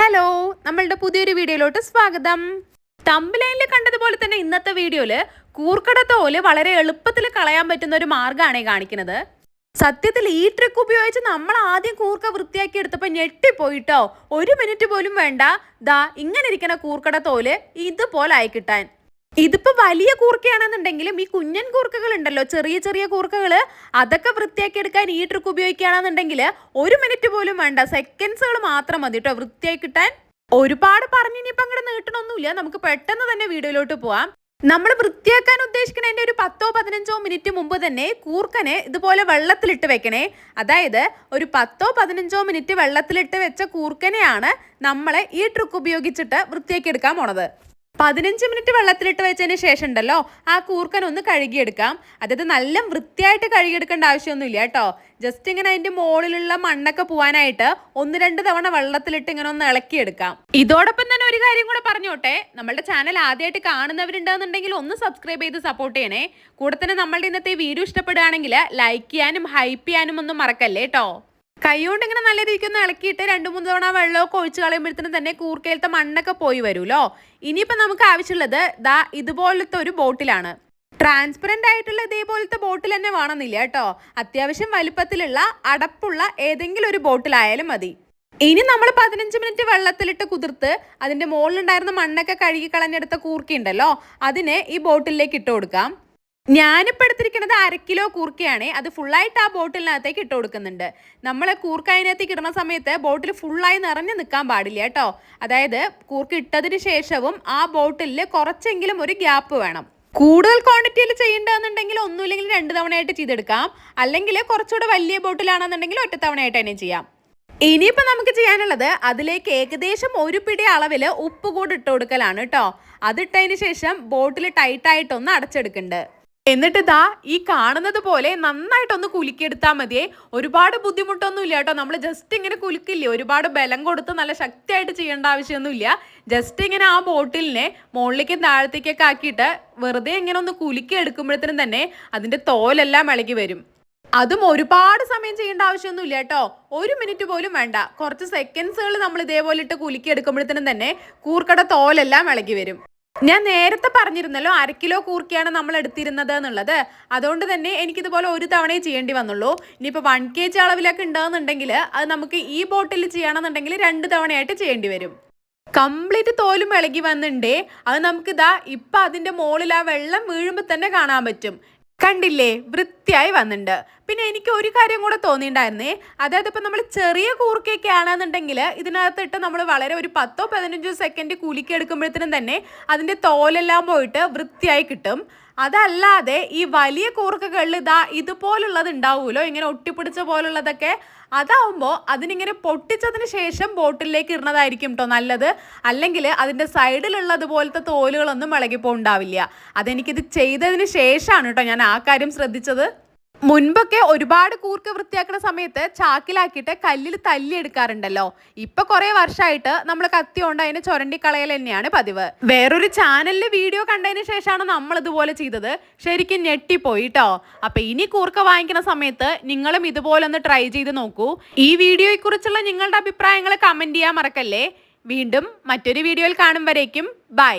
Hello നമ്മളുടെ പുതിയൊരു വീഡിയോയിലോട്ട് സ്വാഗതം. തമ്പിലൈനിൽ കണ്ടതുപോലെ തന്നെ ഇന്നത്തെ വീഡിയോയിൽ കൂർക്കട തോൽ വളരെ എളുപ്പത്തിൽ കളയാൻ പറ്റുന്ന ഒരു മാർഗമാണ് കാണിക്കുന്നത്. സത്യത്തിൽ ഈ ട്രിക്ക് ഉപയോഗിച്ച് നമ്മൾ ആദ്യം കൂർക്ക വൃത്തിയാക്കി എടുത്തപ്പോൾ ഞെട്ടിപ്പോയിട്ടോ? ഒരു മിനിറ്റ് പോലും വേണ്ട. ദാ ഇങ്ങനെ ഇരിക്കുന്ന കൂർക്കട തോൽ ഇതുപോലെ ആയി കിട്ടാൻ. ഇതിപ്പോ വലിയ കൂർക്കയാണെന്നുണ്ടെങ്കിലും ഈ കുഞ്ഞൻ കൂർക്കകൾ ഉണ്ടല്ലോ ചെറിയ ചെറിയ കൂർക്കകൾ അതൊക്കെ വൃത്തിയാക്കി എടുക്കാൻ ഈ ട്രിക്ക് ഉപയോഗിക്കുകയാണെന്നുണ്ടെങ്കിൽ ഒരു മിനിറ്റ് പോലും വേണ്ട. സെക്കൻഡ്സുകൾ മാത്രം മതി കേട്ടോ വൃത്തിയാക്കി കിട്ടാൻ ഒരുപാട് പറഞ്ഞിനിയിപ്പം അങ്ങോട്ട് നീട്ടണമൊന്നുമില്ല നമുക്ക് പെട്ടെന്ന് തന്നെ വീഡിയോയിലോട്ട് പോവാം. നമ്മൾ വൃത്തിയാക്കാൻ ഉദ്ദേശിക്കുന്നതിന്റെ ഒരു പത്തോ പതിനഞ്ചോ മിനിറ്റ് മുമ്പ് തന്നെ കൂർക്കനെ ഇതുപോലെ വെള്ളത്തിലിട്ട് വെക്കണേ. അതായത് ഒരു പത്തോ പതിനഞ്ചോ മിനിറ്റ് വെള്ളത്തിലിട്ട് വെച്ച കൂർക്കനെയാണ് നമ്മളെ ഈ ട്രിക്ക് ഉപയോഗിച്ചിട്ട് വൃത്തിയാക്കി എടുക്കാൻ പോണത്. പതിനഞ്ച് മിനിറ്റ് വെള്ളത്തിലിട്ട് വെച്ചതിന് ശേഷം ഉണ്ടല്ലോ ആ കൂർക്കൻ ഒന്ന് കഴുകിയെടുക്കാം. അതായത് നല്ല വൃത്തിയായിട്ട് കഴുകിയെടുക്കേണ്ട ആവശ്യമൊന്നുമില്ല കേട്ടോ. ജസ്റ്റ് ഇങ്ങനെ അതിന്റെ മുകളിലുള്ള മണ്ണൊക്കെ പോവാനായിട്ട് ഒന്ന് രണ്ട് തവണ വെള്ളത്തിലിട്ട് ഇങ്ങനെ ഒന്ന് ഇളക്കിയെടുക്കാം. ഇതോടൊപ്പം തന്നെ ഒരു കാര്യം കൂടെ പറഞ്ഞോട്ടെ. നമ്മുടെ ചാനൽ ആദ്യമായിട്ട് കാണുന്നവരുണ്ടെന്നുണ്ടെങ്കിൽ ഒന്ന് സബ്സ്ക്രൈബ് ചെയ്ത് സപ്പോർട്ട് ചെയ്യണേ. കൂടെ തന്നെ നമ്മളുടെ ഇന്നത്തെ വീഡിയോ ഇഷ്ടപ്പെടുകയാണെങ്കിൽ ലൈക്ക് ചെയ്യാനും ഹൈപ്പ് ചെയ്യാനും ഒന്നും മറക്കല്ലേ കേട്ടോ. കൈകൊണ്ട് ഇങ്ങനെ നല്ല രീതിക്ക് ഒന്ന് ഇളക്കിയിട്ട് രണ്ട് മൂന്ന് തവണ വെള്ളമൊക്കെ ഒഴിച്ച് കളയുമ്പോഴത്തേനും തന്നെ കൂർക്കയിലത്തെ മണ്ണൊക്കെ പോയി വരുമല്ലോ. ഇനിയിപ്പോൾ നമുക്ക് ആവശ്യമുള്ളത് ദാ ഇതുപോലത്തെ ഒരു ബോട്ടിലാണ്. ട്രാൻസ്പെറന്റ് ആയിട്ടുള്ള ഇതേപോലത്തെ ബോട്ടിൽ തന്നെ വേണമെന്നില്ല കേട്ടോ. അത്യാവശ്യം വലുപ്പത്തിലുള്ള അടപ്പുള്ള ഏതെങ്കിലും ഒരു ബോട്ടിലായാലും മതി. ഇനി നമ്മൾ പതിനഞ്ച് മിനിറ്റ് വെള്ളത്തിലിട്ട് കുതിർത്ത് അതിന്റെ മുകളിലുണ്ടായിരുന്ന മണ്ണൊക്കെ കഴുകി കളഞ്ഞെടുത്ത കൂർക്കയുണ്ടല്ലോ അതിനെ ഈ ബോട്ടിലേക്ക് ഇട്ട് കൊടുക്കാം. ഞാനിപ്പോൾ എടുത്തിരിക്കുന്നത് അര കിലോ കൂർക്കയാണ്. അത് ഫുള്ളായിട്ട് ആ ബോട്ടിലിനകത്തേക്ക് ഇട്ട് കൊടുക്കുന്നുണ്ട്. നമ്മൾ കൂർക്ക അതിനകത്തേക്ക് ഇടുന്ന സമയത്ത് ബോട്ടിൽ ഫുള്ളായി നിറഞ്ഞു നിൽക്കാൻ പാടില്ല കേട്ടോ. അതായത് കൂർക്ക ഇട്ടതിന് ശേഷവും ആ ബോട്ടിലിൽ കുറച്ചെങ്കിലും ഒരു ഗ്യാപ്പ് വേണം. കൂടുതൽ ക്വാണ്ടിറ്റിയിൽ ചെയ്യേണ്ടതെന്നുണ്ടെങ്കിൽ ഒന്നുമില്ലെങ്കിൽ രണ്ട് തവണയായിട്ട് ചെയ്തെടുക്കാം. അല്ലെങ്കിൽ കുറച്ചുകൂടെ വലിയ ബോട്ടിലാണെന്നുണ്ടെങ്കിൽ ഒറ്റ തവണയായിട്ട് തന്നെ ചെയ്യാം. ഇനിയിപ്പോൾ നമുക്ക് ചെയ്യാനുള്ളത് അതിലേക്ക് ഏകദേശം ഒരു പിടി അളവിൽ ഉപ്പ് കൂടി ഇട്ട് കൊടുക്കലാണ് കേട്ടോ. അതിട്ടതിന് ശേഷം ബോട്ടിൽ ടൈറ്റായിട്ടൊന്ന് അടച്ചെടുക്കുന്നുണ്ട്. എന്നിട്ട് ഇതാ ഈ കാണുന്നത് പോലെ നന്നായിട്ടൊന്ന് കുലുക്കിയെടുത്താൽ മതിയേ. ഒരുപാട് ബുദ്ധിമുട്ടൊന്നും ഇല്ല കേട്ടോ. നമ്മൾ ജസ്റ്റ് ഇങ്ങനെ കുലുക്കില്ലേ? ഒരുപാട് ബലം കൊടുത്ത് നല്ല ശക്തിയായിട്ട് ചെയ്യേണ്ട ആവശ്യമൊന്നുമില്ല. ജസ്റ്റ് ഇങ്ങനെ ആ ബോട്ടിലിനെ മുകളിലേക്കും താഴത്തേക്കൊക്കെ ആക്കിയിട്ട് വെറുതെ ഇങ്ങനെ ഒന്ന് കുലുക്കി എടുക്കുമ്പോഴത്തേനും തന്നെ അതിന്റെ തോലെല്ലാം ഇളകി വരും. അതും ഒരുപാട് സമയം ചെയ്യേണ്ട ആവശ്യമൊന്നുമില്ല കേട്ടോ. ഒരു മിനിറ്റ് പോലും വേണ്ട. കുറച്ച് സെക്കൻഡ്സുകൾ നമ്മൾ ഇതേപോലെ ഇട്ട് കുലുക്കി എടുക്കുമ്പോഴത്തേനും തന്നെ കൂർക്കട തോലെല്ലാം ഇളകി വരും. ഞാൻ നേരത്തെ പറഞ്ഞിരുന്നല്ലോ അര കിലോ കൂർക്കയാണ് നമ്മൾ എടുത്തിരുന്നത് എന്നുള്ളത്. അതുകൊണ്ട് തന്നെ എനിക്കിതുപോലെ ഒരു തവണയേ ചെയ്യേണ്ടി വന്നുള്ളൂ. ഇനിയിപ്പോൾ വൺ കെ ജി അളവിലൊക്കെ ഉണ്ടാകുന്നുണ്ടെങ്കിൽ അത് നമുക്ക് ഈ ബോട്ടിൽ ചെയ്യണമെന്നുണ്ടെങ്കിൽ രണ്ട് തവണയായിട്ട് ചെയ്യേണ്ടി വരും. കംപ്ലീറ്റ് തോലും ഇളകി വന്നിട്ടുണ്ടേ അത് നമുക്കിതാ ഇപ്പം അതിന്റെ മുകളിൽ ആ വെള്ളം വീഴുമ്പോൾ തന്നെ കാണാൻ പറ്റും. കണ്ടില്ലേ? വൃത്തിയായി വന്നിട്ടുണ്ട് പിന്നെ എനിക്ക് ഒരു കാര്യം കൂടെ തോന്നിയിട്ടുണ്ടായിരുന്നേ അതായത് ഇപ്പം നമ്മൾ ചെറിയ കൂർക്കയൊക്കെ ആണെന്നുണ്ടെങ്കിൽ ഇതിനകത്തിട്ട് നമ്മൾ വളരെ ഒരു പത്തോ പതിനഞ്ചോ സെക്കൻഡ് കുലുക്കി എടുക്കുമ്പോഴത്തേനും തന്നെ അതിന്റെ തോലെല്ലാം പോയിട്ട് വൃത്തിയായി കിട്ടും. അതല്ലാതെ ഈ വലിയ കൂർക്കകളിൽ ഇതാ ഇതുപോലുള്ളത് ഉണ്ടാവുമല്ലോ ഇങ്ങനെ ഒട്ടിപ്പിടിച്ച പോലുള്ളതൊക്കെ? അതാവുമ്പോൾ അതിനിങ്ങനെ പൊട്ടിച്ചതിന് ശേഷം ബോട്ടിലേക്ക് ഇടുന്നതായിരിക്കും കേട്ടോ നല്ലത്. അല്ലെങ്കിൽ അതിന്റെ സൈഡിലുള്ളതുപോലത്തെ തോലുകളൊന്നും ഇളകിപ്പോൾ ഉണ്ടാവില്ല അതെനിക്കിത് ചെയ്തതിന് ശേഷമാണ് കേട്ടോ ഞാൻ ആ കാര്യം ശ്രദ്ധിച്ചത്. മുൻപൊക്കെ ഒരുപാട് കൂർക്ക വൃത്തിയാക്കുന്ന സമയത്ത് ചാക്കിലാക്കിയിട്ട് കല്ലിൽ തല്ലി എടുക്കാറുണ്ടല്ലോ. ഇപ്പൊ കുറെ വർഷമായിട്ട് നമ്മൾ കത്തി കൊണ്ട് അതിനെ ചുരണ്ടി തന്നെയാണ് പതിവ്. വേറൊരു ചാനലിൽ വീഡിയോ ശേഷമാണ് നമ്മൾ ഇതുപോലെ ചെയ്തത്. ശരിക്കും ഞെട്ടിപ്പോയി കേട്ടോ അപ്പൊ ഇനി കൂർക്ക വാങ്ങിക്കുന്ന സമയത്ത് നിങ്ങളും ഇതുപോലെ ഒന്ന് ട്രൈ ചെയ്ത് നോക്കൂ. ഈ വീഡിയോയെക്കുറിച്ചുള്ള നിങ്ങളുടെ അഭിപ്രായങ്ങൾ കമന്റ് ചെയ്യാൻ മറക്കല്ലേ? വീണ്ടും മറ്റൊരു വീഡിയോയിൽ കാണും വരേക്കും. ബൈ